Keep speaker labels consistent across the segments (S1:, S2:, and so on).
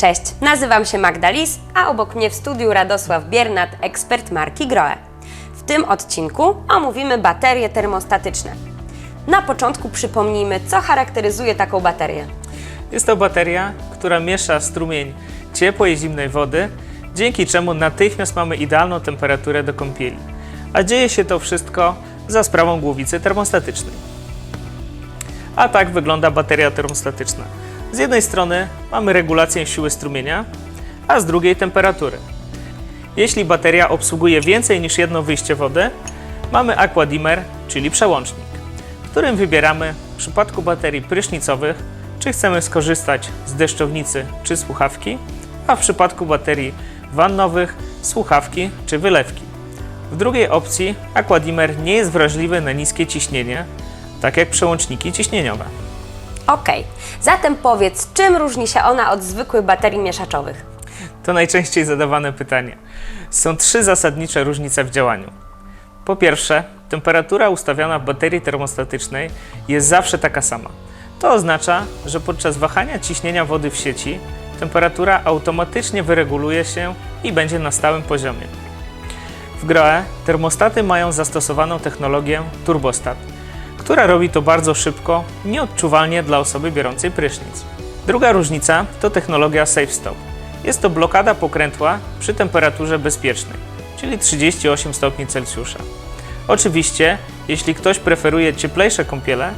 S1: Cześć, nazywam się Magda Lis, a obok mnie w studiu Radosław Biernat, ekspert marki Groe. W tym odcinku omówimy baterie termostatyczne. Na początku przypomnijmy, co charakteryzuje taką baterię.
S2: Jest to bateria, która miesza strumień ciepłej i zimnej wody, dzięki czemu natychmiast mamy idealną temperaturę do kąpieli. A dzieje się to wszystko za sprawą głowicy termostatycznej. A tak wygląda bateria termostatyczna. Z jednej strony mamy regulację siły strumienia, a z drugiej temperatury. Jeśli bateria obsługuje więcej niż jedno wyjście wody, mamy aquadimer, czyli przełącznik, którym wybieramy w przypadku baterii prysznicowych, czy chcemy skorzystać z deszczownicy czy słuchawki, a w przypadku baterii wannowych słuchawki czy wylewki. W drugiej opcji aquadimer nie jest wrażliwy na niskie ciśnienie, tak jak przełączniki ciśnieniowe.
S1: Ok, zatem powiedz, czym różni się ona od zwykłych baterii mieszaczowych?
S2: To najczęściej zadawane pytanie. Są trzy zasadnicze różnice w działaniu. Po pierwsze, temperatura ustawiona w baterii termostatycznej jest zawsze taka sama. To oznacza, że podczas wahania ciśnienia wody w sieci temperatura automatycznie wyreguluje się i będzie na stałym poziomie. W GROE termostaty mają zastosowaną technologię turbostat, która robi to bardzo szybko, nieodczuwalnie dla osoby biorącej prysznic. Druga różnica to technologia Safe Stop. Jest to blokada pokrętła przy temperaturze bezpiecznej, czyli 38 stopni Celsjusza. Oczywiście, jeśli ktoś preferuje cieplejsze kąpiele,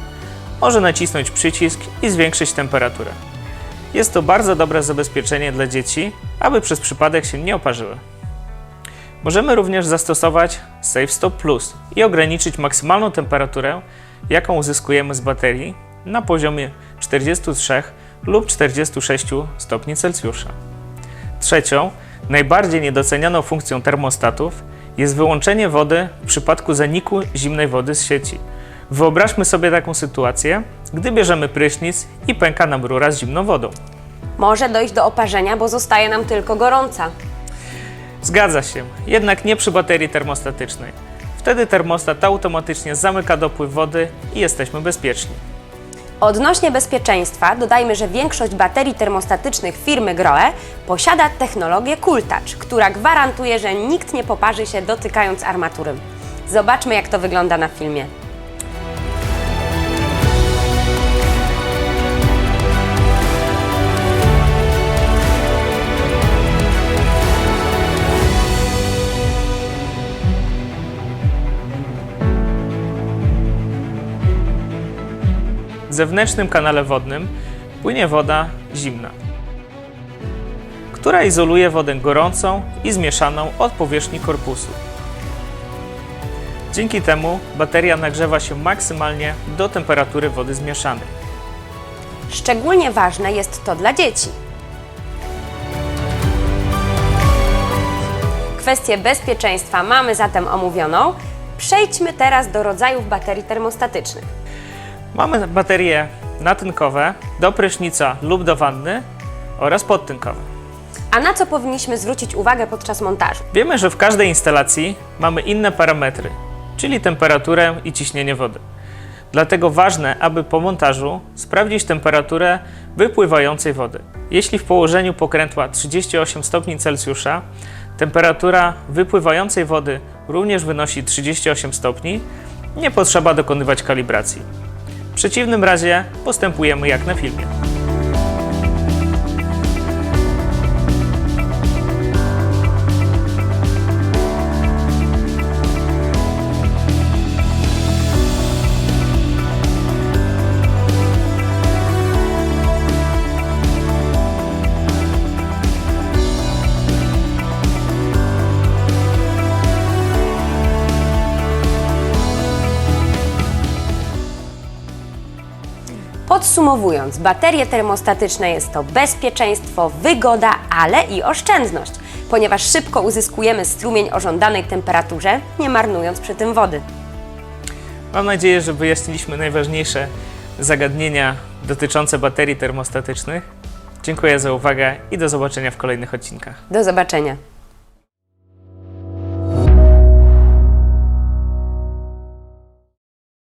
S2: może nacisnąć przycisk i zwiększyć temperaturę. Jest to bardzo dobre zabezpieczenie dla dzieci, aby przez przypadek się nie oparzyły. Możemy również zastosować Safe Stop Plus i ograniczyć maksymalną temperaturę, jaką uzyskujemy z baterii na poziomie 43 lub 46 stopni Celsjusza. Trzecią, najbardziej niedocenianą funkcją termostatów jest wyłączenie wody w przypadku zaniku zimnej wody z sieci. Wyobraźmy sobie taką sytuację, gdy bierzemy prysznic i pęka nam rura z zimną wodą.
S1: Może dojść do oparzenia, bo zostaje nam tylko gorąca.
S2: Zgadza się, jednak nie przy baterii termostatycznej. Wtedy termostat automatycznie zamyka dopływ wody i jesteśmy bezpieczni.
S1: Odnośnie bezpieczeństwa dodajmy, że większość baterii termostatycznych firmy Groe posiada technologię Cool Touch, która gwarantuje, że nikt nie poparzy się dotykając armatury. Zobaczmy, jak to wygląda na filmie.
S2: W zewnętrznym kanale wodnym płynie woda zimna, która izoluje wodę gorącą i zmieszaną od powierzchni korpusu. Dzięki temu bateria nagrzewa się maksymalnie do temperatury wody zmieszanej.
S1: Szczególnie ważne jest to dla dzieci. Kwestię bezpieczeństwa mamy zatem omówioną. Przejdźmy teraz do rodzajów baterii termostatycznych.
S2: Mamy baterie natynkowe do prysznica lub do wanny oraz podtynkowe.
S1: A na co powinniśmy zwrócić uwagę podczas montażu?
S2: Wiemy, że w każdej instalacji mamy inne parametry, czyli temperaturę i ciśnienie wody. Dlatego ważne, aby po montażu sprawdzić temperaturę wypływającej wody. Jeśli w położeniu pokrętła 38 stopni Celsjusza temperatura wypływającej wody również wynosi 38 stopni, nie potrzeba dokonywać kalibracji. W przeciwnym razie postępujemy jak na filmie.
S1: Podsumowując, baterie termostatyczne jest to bezpieczeństwo, wygoda, ale i oszczędność, ponieważ szybko uzyskujemy strumień o żądanej temperaturze, nie marnując przy tym wody.
S2: Mam nadzieję, że wyjaśniliśmy najważniejsze zagadnienia dotyczące baterii termostatycznych. Dziękuję za uwagę i do zobaczenia w kolejnych odcinkach.
S1: Do zobaczenia.